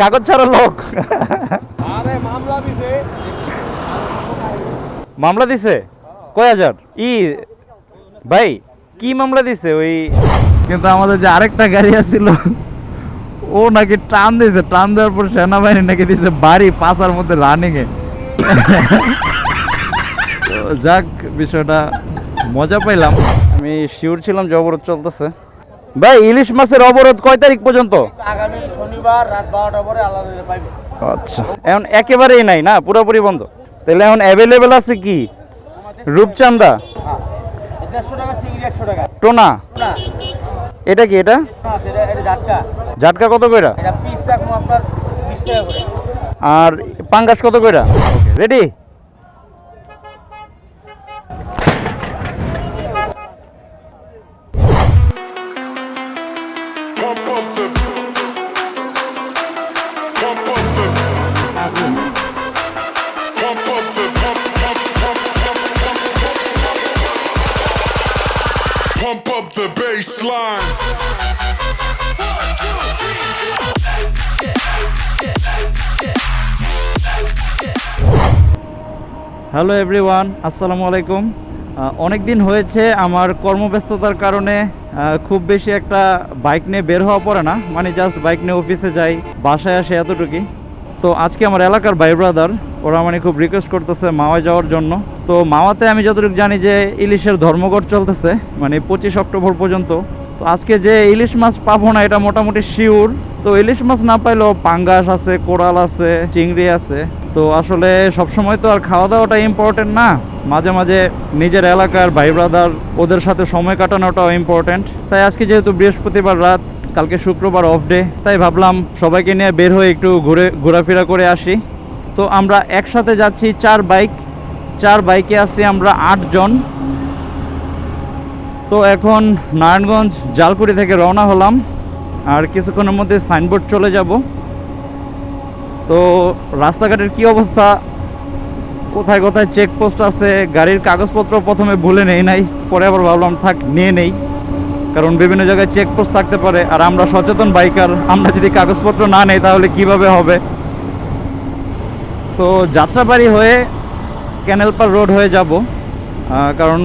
কাগজ ছাড়া লোক। মামলা দিছে। মামলা কয় হাজার? ই ভাই কি মামলা দিছে ওই? কিন্তু আমাদের যে আরেকটা গাড়ি আছিল ও নাকি টান দিয়েছে। টান দেওয়ার পর সেনাবাহিনী নাকি দিয়েছে বাড়ি পাশার মধ্যে রানিং এ যাক বিষয়টা মজা পাইলাম। আমি শিওর ছিলাম যে অবরোধ চলতেছে। ভাই ইলিশ মাছের অবরোধ কয় তারিখ পর্যন্ত? আগামী শনিবার রাত বারোটা পরে আল্লাহ পাইবে। আচ্ছা। এখন একেবারেই নাই না? পুরোপুরি বন্ধ? তাহলে এখন অ্যাভেলেবেল আছে কি? রূপচান্দা হ্যাঁ টাকা চিংড়ি একশো টাকা। টোনা? এটা কি এটা? এটা এটা ঝাটকা ঝাটকা কত কইরা? এটা পিস রাখব আপনার বিশ টাকা করে। আর পাঙ্গাস কত কইরা? Ready bass line. Hello everyone আসসালামু আলাইকুম অনেক দিন হয়েছে আমার কর্মব্যস্ততার কারণে আহ, খুব বেশি একটা বাইক নিয়ে বের হওয়া পড়ে না। মানে জাস্ট বাইক নিয়ে অফিসে যাই বাসায় আসে এতটুকুই। তো আজকে আমার এলাকার ভাই ব্রাদার ওরা মানে খুব রিকোয়েস্ট করতেছে মাওয়ায় যাওয়ার জন্য। তো মাওয়াতে আমি যতটুকু জানি যে ইলিশের ধর্মঘট চলতেছে মানে পঁচিশ অক্টোবর পর্যন্ত। তো আজকে যে ইলিশ মাছ পাবো না, এটা মোটামুটি শিওর তো ইলিশ মাছ না পাইলেও পাঙ্গাস আছে, কোরাল আছে, চিংড়ি আছে। তো আসলে সবসময় তো আর খাওয়া দাওয়াটা ইম্পর্টেন্ট না। মাঝে মাঝে নিজের এলাকার ভাই ব্রাদার ওদের সাথে সময় কাটানোটাও ইম্পর্টেন্ট তাই আজকে যেহেতু বৃহস্পতিবার রাত কালকে শুক্রবার অফ ডে তাই ভাবলাম সবাইকে নিয়ে বের হয়ে একটু ঘুরে, ঘোরাফেরা করে আসি। তো আমরা একসাথে যাচ্ছি চার বাইক চার বাইকে আছি আমরা আটজন তো এখন নারায়ণগঞ্জ জালকুড়ি থেকে রওনা হলাম, আর কিছুক্ষণের মধ্যে সাইনবোর্ড চলে যাব। তো রাস্তাঘাটের কি অবস্থা? কোথায় কোথায় চেকপোস্ট আছে? গাড়ির কাগজপত্র প্রথমে ভুলে নেই নাই, পরে আবার ভাবলাম থাক, নিয়ে নেই। কারণ বিভিন্ন জায়গায় চেকপোস্ট থাকতে পারে। আর আমরা সচেতন বাইকার আমরা যদি কাগজপত্র না নেই তাহলে কীভাবে হবে? তো যাত্রাবাড়ি হয়ে ক্যানেলপার রোড হয়ে যাব। কারণ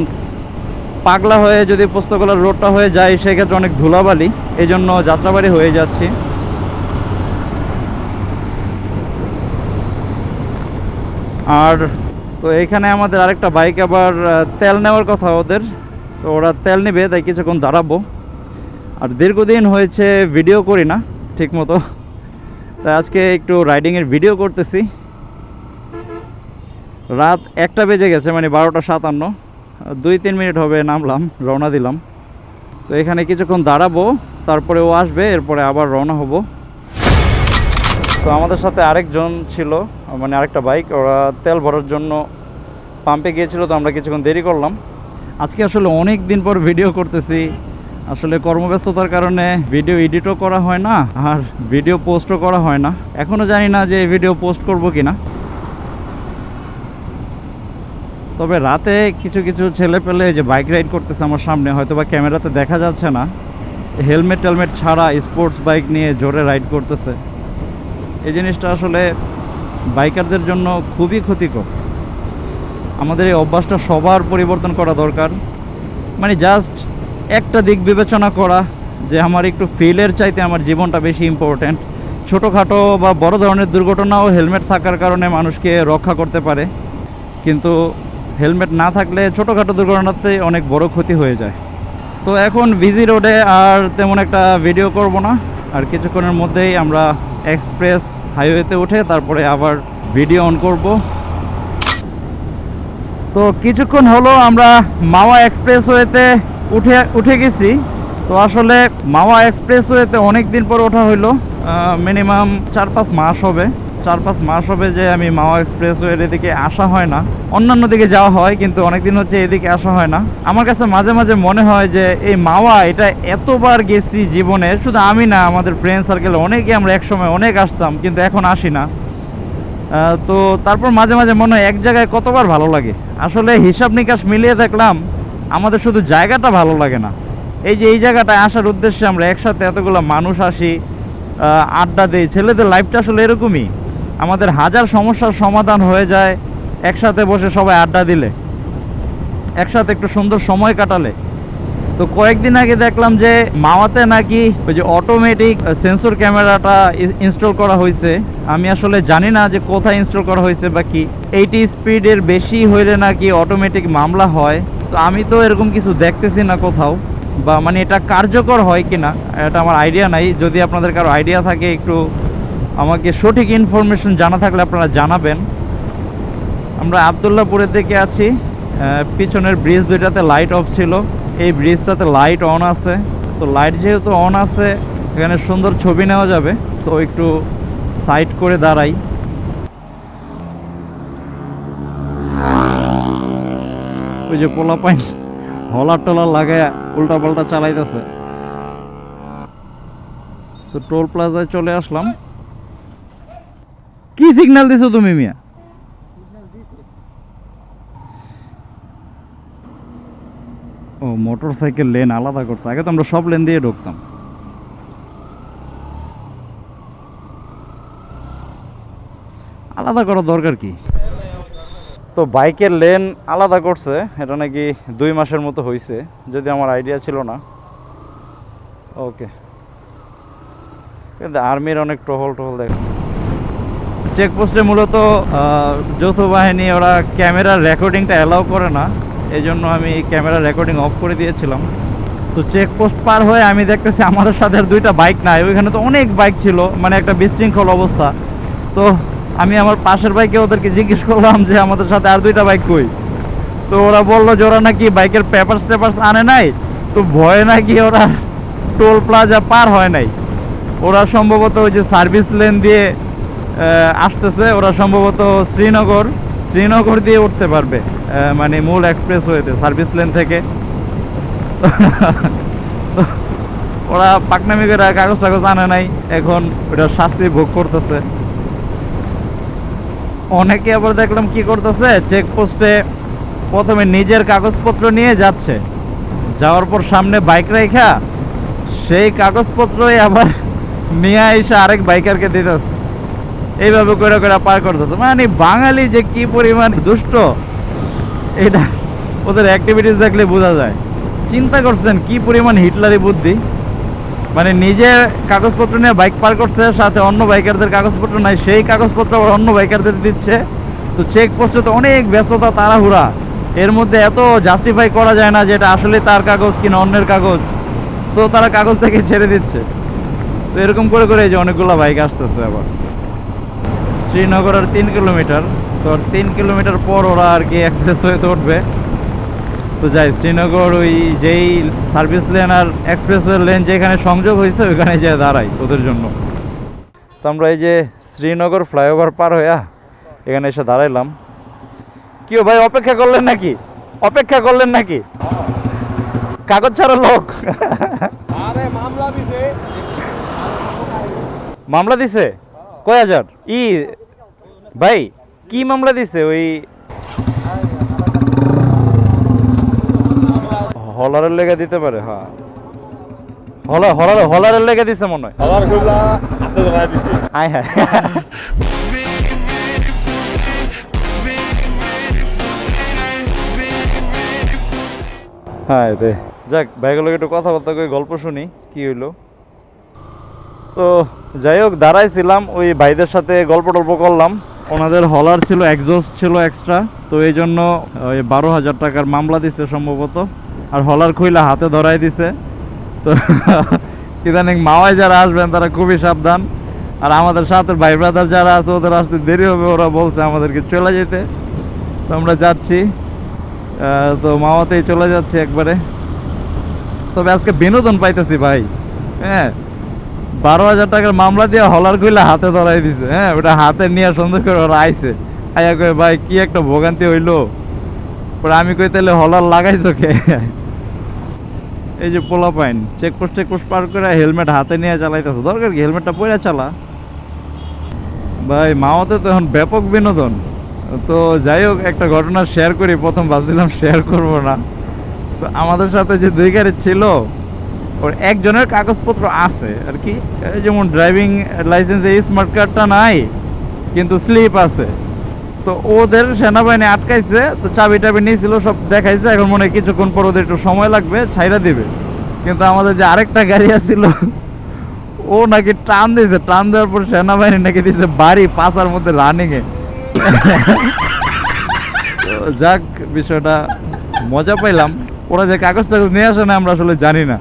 পাগলা হয়ে যদি পোস্তগোলার রোডটা হয়ে যায়, সেক্ষেত্রে অনেক ধুলাবালি। এই জন্য যাত্রাবাড়ি হয়ে যাচ্ছি। আর তো এখানে আমাদের আরেকটা বাইক আবার তেল নেওয়ার কথা ওদের। তো ওরা তেল নেবে, তাই কিছুক্ষণ দাঁড়াবো। আর দীর্ঘদিন হয়েছে ভিডিও করি না, ঠিক মতো। তাই আজকে একটু রাইডিংয়ের ভিডিও করতেছি। রাত একটা বেজে গেছে মানে বারোটা সাতান্ন। দুই, তিন মিনিট হবে, নামলাম, রওনা দিলাম। তো এখানে কিছুক্ষণ দাঁড়াবো, তারপরে ও আসবে, এরপরে আবার রওনা হব। তো আমাদের সাথে আরেকজন ছিল মানে আরেকটা বাইক ওরা তেল ভরার জন্য পাম্পে গিয়েছিল, তো আমরা কিছুক্ষণ দেরি করলাম। আজকে আসলে অনেক দিন পর ভিডিও করতেছি। আসলে কর্মব্যস্ততার কারণে ভিডিও এডিটও করা হয় না, আর ভিডিও পোস্টও করা হয় না। এখনও জানি না যে ভিডিও পোস্ট করব কি না তবে রাতে কিছু কিছু ছেলে পেলে যে বাইক রাইড করতেছে আমার সামনে হয়তো বা ক্যামেরাতে দেখা যাচ্ছে না। হেলমেট টেলমেট ছাড়া স্পোর্টস বাইক নিয়ে জোরে রাইড করতেছে। এই জিনিসটা আসলে বাইকারদের জন্য খুবই ক্ষতিকর। আমাদের এই অভ্যাসটা সবার পরিবর্তন করা দরকার। মানে জাস্ট একটা দিক বিবেচনা করা যে আমার একটু ফিলের চাইতে আমার জীবনটা বেশি ইম্পর্ট্যান্ট ছোটোখাটো বা বড় ধরনের দুর্ঘটনাও হেলমেট থাকার কারণে মানুষকে রক্ষা করতে পারে। কিন্তু হেলমেট না থাকলে ছোটোখাটো দুর্ঘটনাতে অনেক বড় ক্ষতি হয়ে যায়। তো এখন বিজি রোডে আর তেমন একটা ভিডিও করব না। আর কিছুক্ষণের মধ্যেই আমরা এক্সপ্রেস হাইওয়েতে উঠে তারপরে আবার ভিডিও অন করব। তো কিছুক্ষণ হলো আমরা মাওয়া এক্সপ্রেস এক্সপ্রেসওয়েতে উঠে উঠে গেছি। তো আসলে মাওয়া এক্সপ্রেস এক্সপ্রেসওয়েতে অনেক দিন পর ওঠা হইল। মিনিমাম চার পাঁচ মাস হবে। চার পাঁচ মাস হবে যে আমি মাওয়া এক্সপ্রেস এক্সপ্রেসওয়ের এদিকে আসা হয় না। অন্যান্য দিকে যাওয়া হয়, কিন্তু অনেকদিন হচ্ছে এদিকে আসা হয় না। আমার কাছে মাঝে মাঝে মনে হয় যে এই মাওয়া, এটা এতবার গেছি জীবনে, শুধু আমি না, আমাদের ফ্রেন্ড সার্কেল অনেকে আমরা একসময় অনেক আসতাম, কিন্তু এখন আসি না। তো তারপর মাঝে মাঝে মনে হয় এক জায়গায় কতবার ভালো লাগে। আসলে হিসাব নিকাশ মিলিয়ে দেখলাম, আমাদের শুধু জায়গাটা ভালো লাগে না। এই যে এই জায়গাটায় আসার উদ্দেশ্যে আমরা একসাথে এতগুলো মানুষ আসি আড্ডা দেই, ছেলেদের লাইফটা আসলে এরকমই। আমাদের হাজার সমস্যার সমাধান হয়ে যায়, একসাথে বসে সবাই আড্ডা দিলে। একসাথে একটু সুন্দর সময় কাটালে। তো কয়েকদিন আগে দেখলাম যে মাওয়াতে নাকি ওই যে অটোমেটিক সেন্সর ক্যামেরাটা ইনস্টল করা হয়েছে। আমি আসলে জানি না যে কোথায় ইনস্টল করা হয়েছে বা কি। এইটি স্পিডের বেশি হইলে নাকি অটোমেটিক মামলা হয়। তো আমি তো এরকম কিছু দেখতেছি না কোথাও। বা মানে এটা কার্যকর হয় কি না, এটা আমার আইডিয়া নাই। যদি আপনাদের কারও আইডিয়া থাকে, একটু আমাকে সঠিক ইনফরমেশন জানা থাকলে আপনারা জানাবেন। আমরা আবদুল্লাপুরের দিকে আছি। পিছনের ব্রিজ দুইটাতে লাইট অফ ছিল। এই ব্রিজটাতে লাইট অন আছে। তো লাইট যেহেতু অন আছে, এখানে সুন্দর ছবি নেওয়া যাবে। তো একটু সাইড করে দাঁড়াই। ওই যে পোলা পাইন, হলার টলার লাগায় উল্টা পাল্টা চালাইতেছে। তো টোল প্লাজায় চলে আসলাম। কি সিগন্যাল দিছো তুমি, মিয়া? মোটর সাইকেল লেন আলাদা করছে। আগে তো আমরা সব লেন দিয়ে ঢুকতাম। আলাদা করার দরকার কি? তো বাইকের লেন আলাদা করছে এটা নাকি দুই মাসের মতো হয়েছে যদি আমার আইডিয়া ছিল না। ওকে। কিন্তু আর্মির অনেক টহল টহল দেখ চেকপোস্টে মূলত যৌথ বাহিনী ওরা ক্যামেরার রেকর্ডিংটা অ্যালাউ করে না। এই জন্য আমি ক্যামেরা রেকর্ডিং অফ করে দিয়েছিলাম। তো চেকপোস্ট পার হয়ে আমি দেখতেছি আমাদের সাথে দুইটা বাইক নাই। ওইখানে তো অনেক বাইক ছিল মানে একটা বিশৃঙ্খল অবস্থা। তো আমি আমার পাশের বাইকে ওদেরকে জিজ্ঞেস করলাম যে, আমাদের সাথে আর দুইটা বাইক কই? তো ওরা বলল যে, ওরা নাকি বাইকের পেপারস টেপারস আনে নাই। তো ভয়ে নাকি ওরা টোল প্লাজা পার হয় নাই। ওরা সম্ভবত ওই যে সার্ভিস লেন দিয়ে আসতেছে। ওরা সম্ভবত শ্রীনগর শ্রীনগর দিয়ে উঠতে পারবে। মানে মূল এক্সপ্রেস ওয়েতে সার্ভিস লেন থেকে। ওরা পাকনামি করে কাগজ টাগজ আনে নাই, এখন ওটা শাস্তি ভোগ করতেছে। অনেকে আবার দেখলাম কি করতেছে চেকপোস্টে প্রথমে নিজের কাগজপত্র নিয়ে যাচ্ছে। যাওয়ার পর সামনে বাইক রেখা সেই কাগজপত্রই আবার নিয়ে এসে আরেক বাইকারকে দিতেছে। এইভাবে করে করে পার করতেছে। মানে বাঙালি যে কি পরিমাণ দুষ্ট এটা ওদের অ্যাক্টিভিটিস দেখলে বোঝা যায়। চিন্তা করছেন কি পরিমাণ হিটলারি বুদ্ধি? মানে নিজে কাগজপত্র নিয়ে বাইক পার করছে, সাথে অন্য বাইকারদের কাগজপত্র নাই, সেই কাগজপত্র আবার অন্য বাইকারদের দিচ্ছে। তো চেক পোস্টে তো অনেক ব্যস্ততা, তাড়াহুড়া। এর মধ্যে এত জাস্টিফাই করা যায় না যে এটা আসলে তার কাগজ কিনা অন্যের কাগজ। তো তারা কাগজ থেকে ছেড়ে দিচ্ছে। তো এরকম করে করে এই যে অনেকগুলো বাইক আসতেছে আবার। শ্রীনগর আর তিন কিলোমিটার। তো তিন কিলোমিটার পর ওরা আর কি এক্সপ্রেস ওয়েতে উঠবে। তো যাই শ্রীনগর ওই যেই সার্ভিস লেন আর এক্সপ্রেস এক্সপ্রেসওয়ে লেন যেখানে সংযোগ হয়েছে ওইখানে যেয়ে দাঁড়াই ওদের জন্য। তো আমরা এই যে শ্রীনগর ফ্লাইওভার পার হইয়া এখানে এসে দাঁড়াইলাম। কি ও ভাই অপেক্ষা করলেন নাকি? অপেক্ষা করলেন নাকি? কাগজ ছাড়া লোক। মামলা দিছে। মামলা দিছে? কয় হাজার? ই ভাই কি মামলা দিছে ওই? হলারের লেগে দিতে পারে হ্যাঁ। হলার হলার হলারের লেগে দিছে মনে হয়। আবার কইলা হাতে ধরা দিছে। আয় হ্যাঁ হ্যাঁ রে। যাক ভাইগুলোকে একটু কথা বলতে কই গল্প শুনি কি হইল? তো যাই হোক দাঁড়াইছিলাম ওই ভাইদের সাথে গল্প টল্প করলাম। ওনাদের হলার ছিল এক্সজস্ট ছিল এক্সট্রা তো এই জন্য, ওই বারো হাজার টাকার মামলা দিছে সম্ভবত। আর হলার খুইলা হাতে ধরাই দিছে। তো ইদানিং মাওয়ায় যারা আসবেন, তারা খুবই সাবধান। আর আমাদের সাথে ভাই ব্রাদার যারা আছে, ওদের আসতে দেরি হবে, ওরা বলছে আমাদেরকে চলে যেতে। তো আমরা যাচ্ছি। তো মাওয়াতেই চলে যাচ্ছি একবারে। তবে আজকে বিনোদন পাইতেছি ভাই। হ্যাঁ বারো হাজার টাকার মামলা দিয়ে হলার কইলে হাতে ধরাই দিছে হ্যাঁ? ওটা হাতে নিয়ে সুন্দর করে ওরা আইছে। আইয়া কয়ে, ভাই, কি একটা ভোগান্তি হইল? পরে আমি কই তাহলে হলার লাগাইছো কে? এই যে পোলা পাইন, চেকপোস্ট চেকপোস্ট পার করে হেলমেট হাতে নিয়ে চালাইতেছে। দরকার কি, হেলমেটটা পরে চালা? ভাই মাওয়াতে তো এখন ব্যাপক বিনোদন। তো যাই হোক, একটা ঘটনা শেয়ার করি। প্রথম ভাবছিলাম শেয়ার করব না। তো আমাদের সাথে যে দুই গাড়ি ছিল ওর একজনের কাগজপত্র আছে, আর কি? এই যেমন ড্রাইভিং লাইসেন্সে স্মার্ট কার্ডটা নাই, কিন্তু স্লিপ আছে। তো ওদের সেনাবাহিনী আটকাইছে, তো চাবি টাবি নিয়েছিল, সব দেখাইছে, এখন মনে হয় কিছুক্ষণ পর ওদের একটু সময় লাগবে ছাইরা দিবে। কিন্তু আমাদের যে আরেকটা গাড়ি আছিল, ও নাকি টান দিয়েছে, টান দেওয়ার পর সেনাবাহিনী নাকি দিয়েছে বাড়ি, পাশার মধ্যে রানিংয়ে যাক, বিষয়টা মজা পাইলাম। ওরা যে কাগজ টাগজ নিয়ে আসে না, আমরা আসলে জানি না।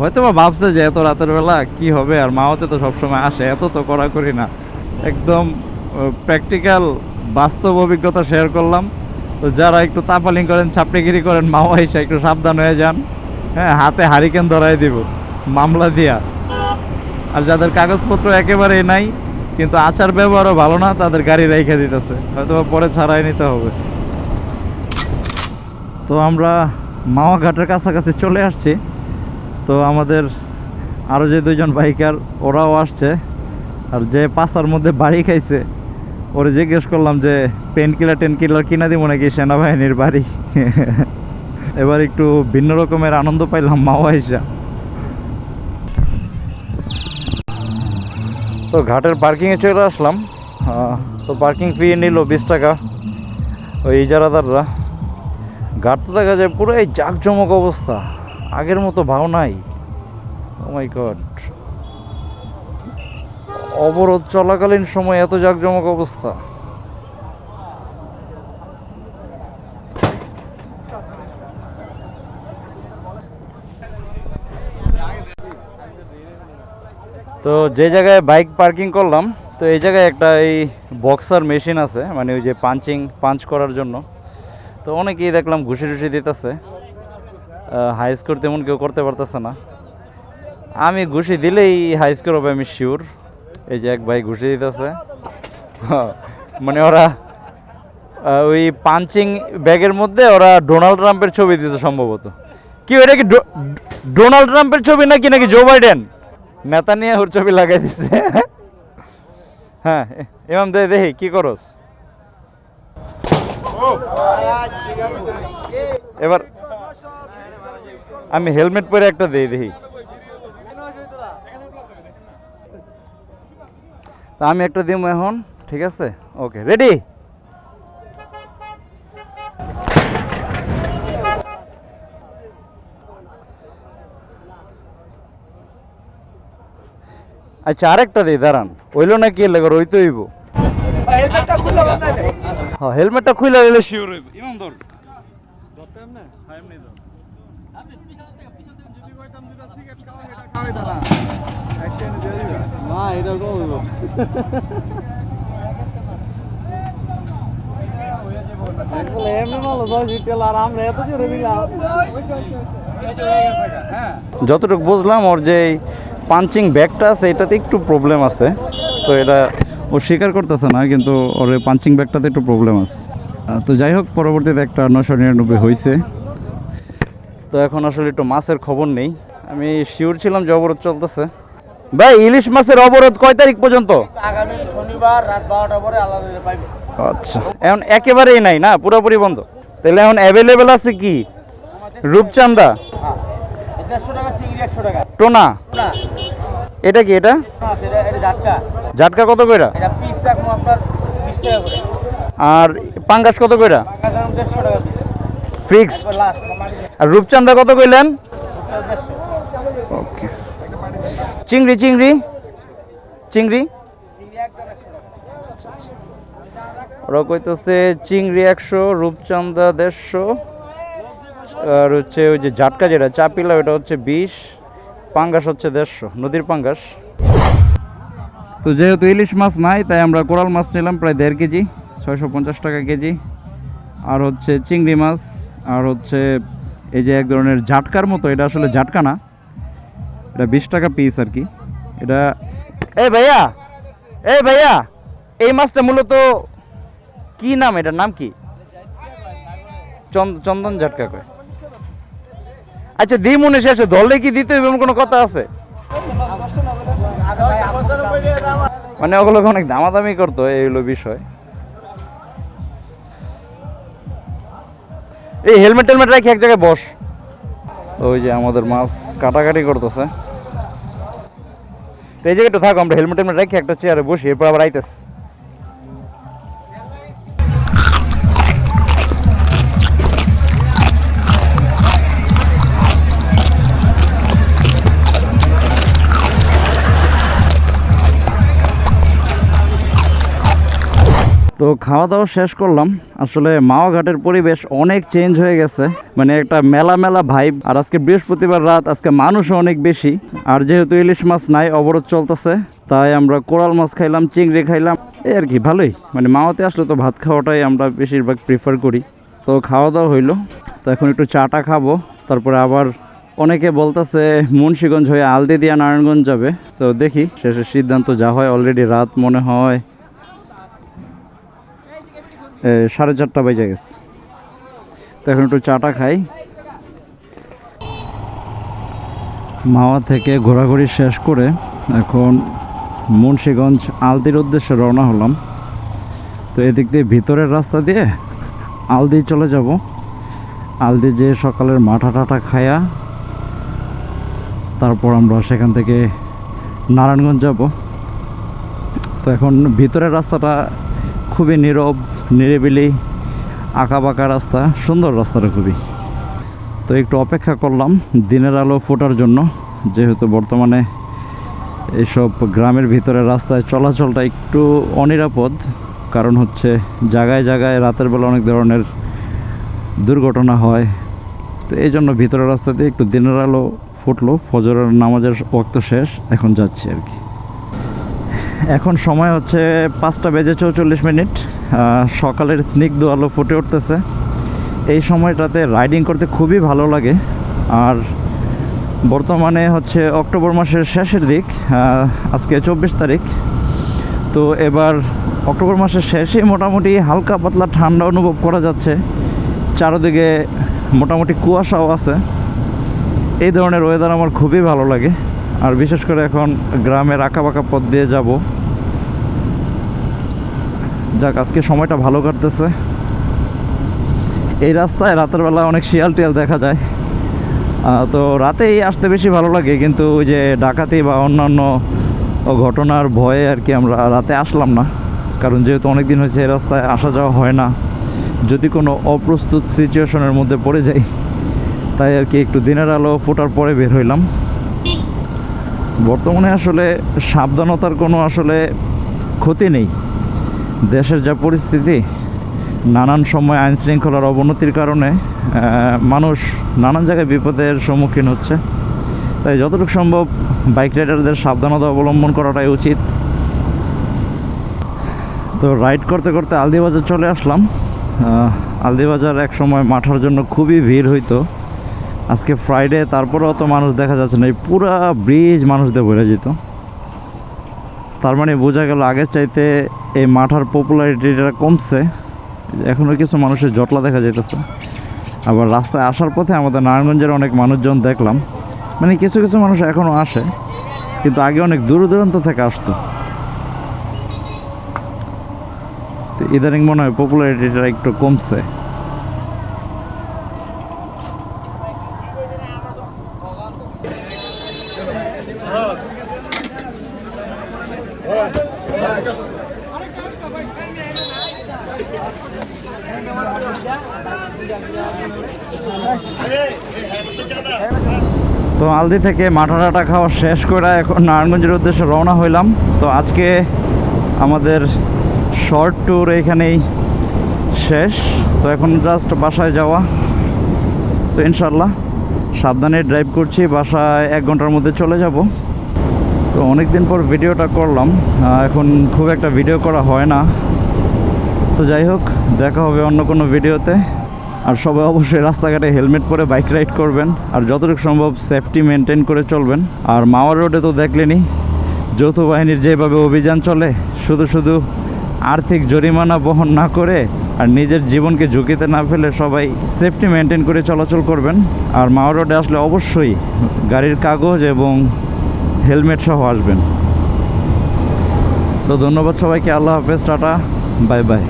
হয়তো বা ভাবছে যে এত রাতের বেলা কি হবে আর মাওতে তো সবসময় আসে, এত তো করা করি না। একদম প্র্যাকটিক্যাল বাস্তব অভিজ্ঞতা শেয়ার করলাম। তো যারা একটু তাফালিং করেন, ছাপড়িগিরি করেন মাওয়া এসে একটু সাবধান হয়ে যান। হ্যাঁ হাতে হারিকেন ধরাই দিব, মামলা দিয়া। আর যাদের কাগজপত্র একেবারেই নাই, কিন্তু আচার ব্যবহারও ভালো না, তাদের গাড়ি রেখে দিতেছে। হয়তো পরে ছাড়াই নিতে হবে। তো আমরা মাওয়া ঘাটের কাছাকাছি চলে আসছি। তো আমাদের আরও যে দুজন বাইকার, ওরাও আসছে। আর যে পাশার মধ্যে বাড়ি খাইছে, ওরে জিজ্ঞেস করলাম যে পেন কিলার টেন কিলার কিনা দিব নাকি সেনাবাহিনীর বাড়ি? এবার একটু ভিন্ন রকমের আনন্দ পাইলাম মাওয়া হিসা তো ঘাটের পার্কিংয়ে চলে আসলাম। তো পার্কিং ফি নিল বিশ টাকা। ওই ইজারাদাররা। ঘাট তো দেখা যায় পুরো এই জাঁকজমক অবস্থা। আগের মতো ভাও নাই মাই গড অবরোধ চলাকালীন সময় এত জাঁকজমক অবস্থা। তো যে জায়গায় বাইক পার্কিং করলাম, তো এই জায়গায় একটা এই বক্সার মেশিন আছে মানে ওই যে পাঞ্চিং, পাঞ্চ করার জন্য। তো অনেকেই দেখলাম ঘুষি টুসি দিতেছে। হাই স্কোর তেমন কেউ করতে পারতেছে না। আমি ঘুষি দিলেই হাই স্কোর হবে, আমি শিওর এই যে এক ভাই ঘুষি দিতেছে। মানে ওরা ওই পাঞ্চিং ব্যাগের মধ্যে ওরা ডোনাল্ড ট্রাম্পের ছবি দিতে সম্ভবত। কি ওটা কি ডোনাল্ড ট্রাম্পের ছবি নাকি নাকি জো বাইডেন নেতা নিয়ে ওর ছবি লাগাই দিছে। হ্যাঁ এমন দে, দেখি, কি করস? এবার আমি হেলমেট পরে একটা দিয়ে দেখি। তা আমি একটা দিব এখন ঠিক আছে? ওকে রেডি আচ্ছা আরেকটা দিই দাঁড়ান। ওইলো না কি লাগে ওই তো হইব হ্যাঁ হেলমেটটা খুলে দিলে শিওর হইব। ইমাম ধর যতটুকু বুঝলাম, ওর যে পাঞ্চিং ব্যাগটা আছে, এটাতে একটু প্রবলেম আছে। তো এটা ও স্বীকার করতেছে না, কিন্তু ওর পাঞ্চিং ব্যাগটাতে একটু প্রবলেম আছে। তো যাই হোক, পরবর্তীতে একটা নশো নিরানব্বই হয়েছে তো এখন আসলে একটু মাছের খবর নেই। আমি শিওর ছিলাম যে অবরোধ চলতেছে। ভাই ইলিশ মাছের অবরোধ কয় তারিখ পর্যন্ত? আগামী শনিবার রাত বারোটা পরে আলাদা পাইবে। আচ্ছা। এখন একেবারেই নাই না? পুরোপুরি বন্ধ? তাহলে এখন অ্যাভেলেবেল আছে কি? রূপচান্দা টোনা? এটা কি এটা? ঝাটকা কত কইরা? আর পাঙ্গাস কত কইরা? ফিক্সড আর রূপচান্দা কত কইলেন? চিংড়ি চিংড়ি। চিংড়ি? ওরা কইতেছে চিংড়ি একশো রূপচন্দা দেড়শো। আর হচ্ছে ওই যে ঝাটকা যেটা চাপিলা ওটা হচ্ছে বিশ। পাঙ্গাস হচ্ছে দেড়শো, নদীর পাঙ্গাস। তো যেহেতু ইলিশ মাছ নাই, তাই আমরা কোরাল মাছ নিলাম, প্রায় দেড় কেজি, ছয়শো পঞ্চাশ টাকা কেজি। আর হচ্ছে চিংড়ি মাছ, আর হচ্ছে এই যে এক ধরনের ঝাটকার মতো, এটা আসলে ঝাটকা না। এটা বিশ টাকা পিস আর কি। এটা এই ভাইয়া এই ভাইয়া, এই মাছটা মূলত কি নাম? এটার নাম কি? চন্দ- চন্দন ঝাটকা কয়। আচ্ছা দি মনে শেষে, ধরলে কি দিতে হবে কোনো কথা আছে? মানে ওগুলোকে অনেক দামাদামি করতো, এই হলো বিষয়। এই হেলমেট টেলমেট রাখি, এক জায়গায় বস। ওই যে আমাদের মাছ কাটাকাটি করতেছে। তো এই জায়গায় একটু থাকো, আমরা হেলমেট টেলমেট রেখে, একটা চেয়ারে বসি, এরপর আবার আইতেস তো খাওয়া দাওয়া শেষ করলাম। আসলে মাওয়া ঘাটের পরিবেশ অনেক চেঞ্জ হয়ে গেছে। মানে একটা মেলা মেলা ভাইব আর আজকে বৃহস্পতিবার রাত, আজকে মানুষও অনেক বেশি। আর যেহেতু ইলিশ মাছ নাই, অবরোধ চলতেছে, তাই আমরা কোরাল মাছ খাইলাম, চিংড়ি খাইলাম। এই আর কি, ভালোই। মানে মাওয়াতে আসলে তো ভাত খাওয়াটাই আমরা বেশিরভাগ প্রিফার করি। তো খাওয়া দাওয়া হইল। তো এখন একটু চাটা খাব। তারপরে আবার অনেকে বলতেছে, মুন্সীগঞ্জ হয়ে আলদি দিয়া নারায়ণগঞ্জ যাবে। তো দেখি, শেষের সিদ্ধান্ত যা হয় অলরেডি রাত মনে হয় সাড়ে চারটা বেজে গেছে। তো এখন একটু চাটা খাই। মাওয়া থেকে ঘোরাঘুরি শেষ করে এখন মুন্সীগঞ্জ আলদির উদ্দেশ্যে রওনা হলাম। তো এদিক দিয়ে ভিতরের রাস্তা দিয়ে আলদি চলে যাব। আলদি যে সকালের মাঠা টাটা খায়া তারপর আমরা সেখান থেকে নারায়ণগঞ্জ যাব। তো এখন ভিতরের রাস্তাটা খুবই নীরব নিরিবিলি বাঁকা রাস্তা, সুন্দর রাস্তাটা খুবই। তো একটু অপেক্ষা করলাম দিনের আলো ফোটার জন্য, যেহেতু বর্তমানে এইসব গ্রামের ভিতরে রাস্তায় চলাচলটা একটু অনিরাপদ, কারণ হচ্ছে জায়গায় জায়গায় রাতের বেলা অনেক ধরনের দুর্ঘটনা হয়। তো এই জন্য ভিতরের রাস্তা দিয়ে একটু দিনের আলো ফুটলো, ফজরের নামাজের ওক্ত শেষ, এখন যাচ্ছি আর কি। এখন সময় হচ্ছে পাঁচটা বেজে চৌচল্লিশ মিনিট। সকালের স্নিগ্ধ আলো ফুটে উঠতেছে। এই সময়টাতে রাইডিং করতে খুবই ভালো লাগে। আর বর্তমানে হচ্ছে অক্টোবর মাসের শেষের দিক আজকে চব্বিশ তারিখ। তো এবার অক্টোবর মাসের শেষে মোটামুটি হালকা পাতলা ঠান্ডা অনুভব করা যাচ্ছে। চারদিকে মোটামুটি কুয়াশাও আছে। এই ধরনের ওয়েদার আমার খুবই ভালো লাগে। আর বিশেষ করে এখন গ্রামের আঁকা বাঁকা পথ দিয়ে যাব। যাক, আজকে সময়টা ভালো কাটতেছে। এই রাস্তায় রাতের বেলা অনেক শিয়াল টিয়াল দেখা যায়। তো রাতেই আসতে বেশি ভালো লাগে, কিন্তু ওই যে ডাকাতি বা অন্যান্য ঘটনার ভয়ে আর কি আমরা রাতে আসলাম না। কারণ যেহেতু অনেক দিন হয়েছে এই রাস্তায় আসা যাওয়া হয় না, যদি কোনো অপ্রস্তুত সিচুয়েশনের মধ্যে পড়ে যাই, তাই আর কি একটু দিনের আলো ফোটার পরে বের হইলাম। বর্তমানে আসলে সাবধানতার কোনো আসলে ক্ষতি নেই। দেশের যা পরিস্থিতি, নানান সময় আইন শৃঙ্খলার অবনতির কারণে মানুষ নানান জায়গায় বিপদের সম্মুখীন হচ্ছে। তাই যতটুকু সম্ভব বাইক রাইডারদের সাবধানতা অবলম্বন করাটাই উচিত। তো রাইড করতে করতে আলদিবাজার চলে আসলাম। আলদিবাজার এক সময় মাঠার জন্য খুবই ভিড় হইতো। আজকে ফ্রাইডে তারপরেও অত মানুষ দেখা যাচ্ছে না। এই পুরা ব্রিজ মানুষদের ভরে যেত। তার মানে বোঝা গেল আগের চাইতে এই মাঠার পপুলারিটিটা কমছে। এখনও কিছু মানুষের জটলা দেখা যেতেছে আবার রাস্তায় আসার পথে আমাদের নারায়ণগঞ্জের অনেক মানুষজন দেখলাম। মানে কিছু কিছু মানুষ এখনও আসে, কিন্তু আগে অনেক দূর দূরান্ত থেকে আসতো। তো ইদানিং মনে হয় পপুলারিটিটা একটু কমছে। তো আলদি থেকে মাঠা টাটা খাওয়া শেষ করে এখন নারায়ণগঞ্জের উদ্দেশ্যে রওনা হইলাম। তো আজকে আমাদের শর্ট ট্যুর এখানেই শেষ। তো এখন জাস্ট বাসায় যাওয়া। তো ইনশাল্লাহ সাবধানে ড্রাইভ করছি, বাসায় এক ঘণ্টার মধ্যে চলে যাব। তো অনেক দিন পর ভিডিওটা করলাম এখন খুব একটা ভিডিও করা হয় না। তো যাই হোক, দেখা হবে অন্য কোনো ভিডিওতে আর সবাই অবশ্যই রাস্তাঘাটে হেলমেট পরে বাইক রাইড করবেন। আর যতটুকু সম্ভব সেফটি মেনটেন করে চলবেন। আর মাওয়ার রোডে তো দেখলেনই, যৌথ বাহিনীর যেভাবে অভিযান চলে, শুধু শুধু আর্থিক জরিমানা বহন না করে আর নিজের জীবনকে ঝুঁকিতে না ফেলে সবাই সেফটি মেনটেন করে চলাচল করবেন। আর মাওয়ার রোডে আসলে অবশ্যই গাড়ির কাগজ এবং হেলমেট সহ আসবেন। তো ধন্যবাদ সবাইকে, আল্লাহ হাফেজ, টাটা, বাই বাই।